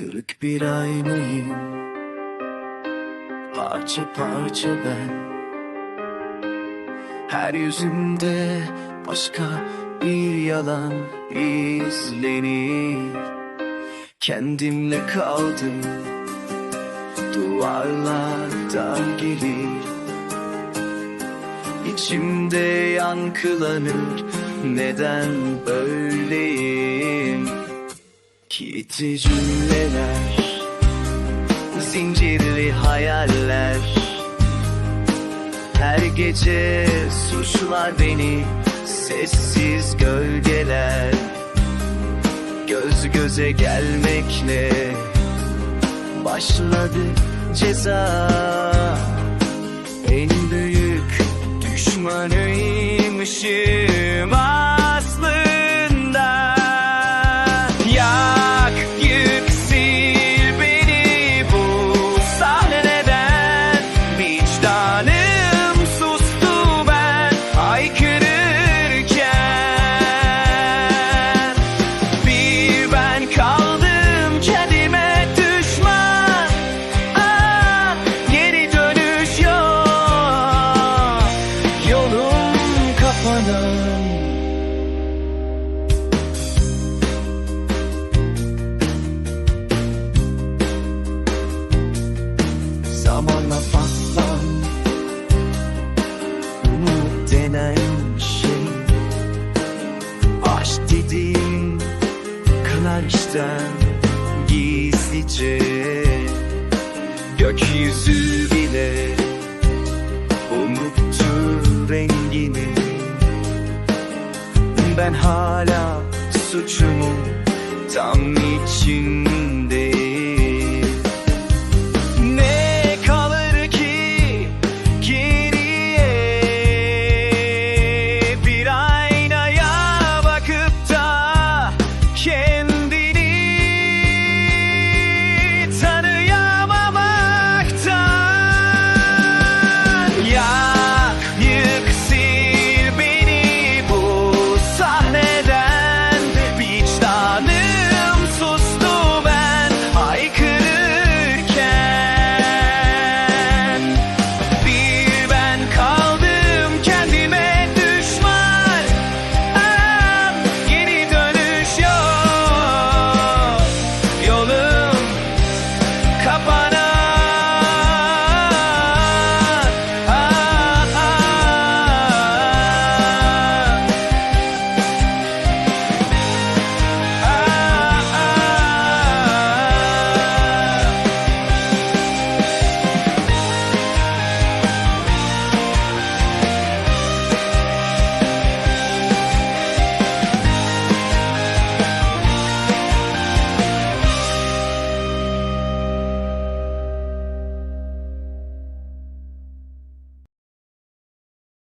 Kırık bir aynayım. Parça parça ben. Her yüzümde başka bir yalan izlenir. Kendimle kaldım Duvarlardan gelir. İçimde yankılanır Neden böyleyim Kilitli cümleler Zincirli hayaller. Her gece suçlar beni Sessiz gölgeler. Göz göze gelmekle Başladı ceza. En büyük düşmanıymışım Kanar işten gizlice Gökyüzü bile Unuttu rengini. Ben hala suçumun tam içindeyim